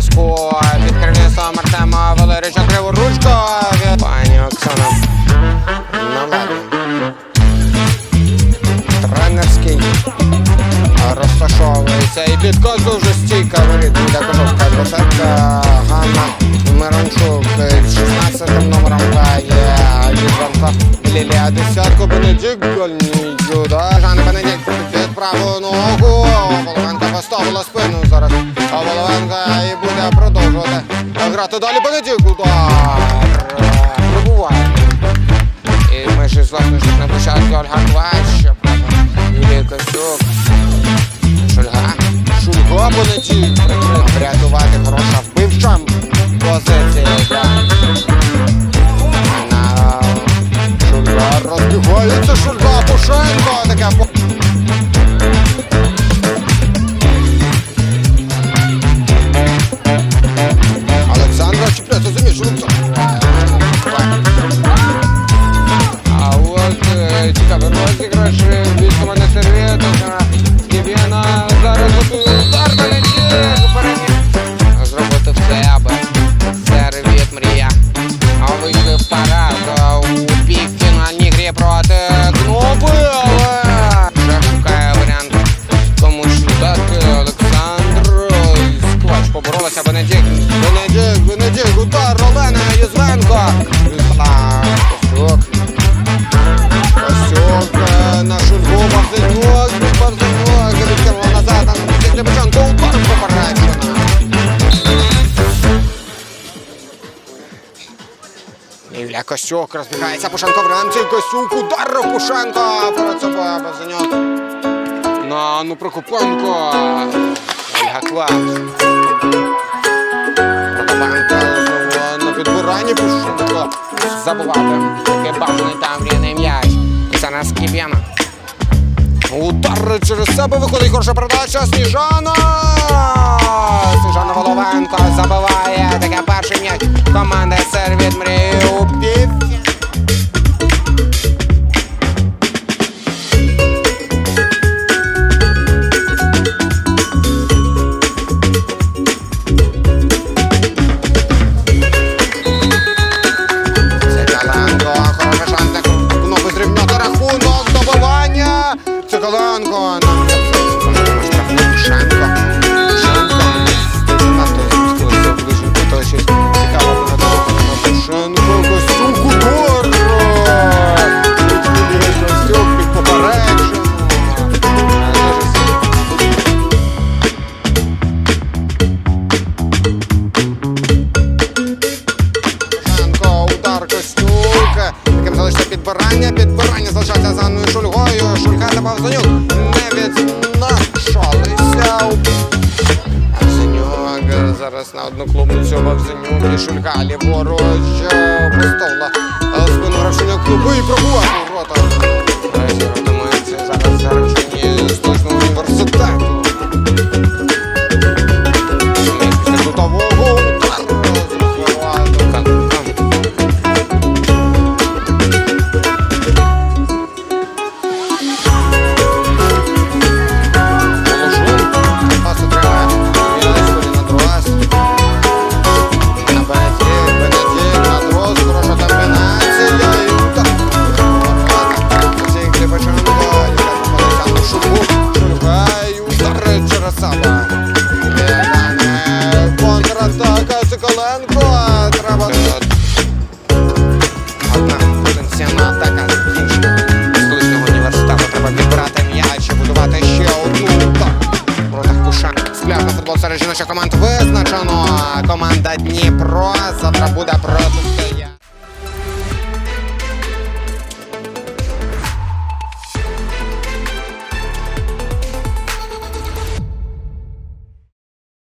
зв'язку. Під керівництвом Артема Валерича Криворучко. Пані Оксана Наваді. Тренерський. Розташовується. І підказу вже стійка вирідна кожовська двадцятка. Ганна Мирончук 16 номером дає Євгенко Лілія десятку. Бенедік Гольній Юда Жан Бенедік під праву ногу. Продовжувати грати далі Бенедикт, удар, пробуває. І майже зласно що на початку Ольга Кваща, Юлія Косюк, Шульга. Шульга понеділок. Врятувати хороша вбивча позиція. Шульга розбігається Шульга е, на. Аби Сервєт мрія. А вийшли вперед е, у півфінальній грі проти Кнопи, вже варіант комусь дати Олександр. Сквач поборолася Бенедикт. Бенедикт, Юлія Костюк розбігається Пушенко в рамці, удар Пушенко, перед собою На Анну Прокопенко, Ольга Клас. Прокопенко знову на підбиранні Пушенко. Забувати. Такий бажаний там рівний м'яч. Оксана Скіб'яна. Удар через себе виходить хороша передача. Сніжана. Сніжана Воловенко забиває. Таке перший м'яч. Команда Шенко, Стюк. Таким залишиться підбирання. Підбирання залишається за Анною Шульгою. Шульга та Павзанюк не відзначалися. Павзанюк зараз на одну клубницю Павзанюк і Шульга ліворуч. Поставила спину Равшиня клубу і пробував у ворота. Серед жіночих команд визначено. Команда Дніпро завтра буде проти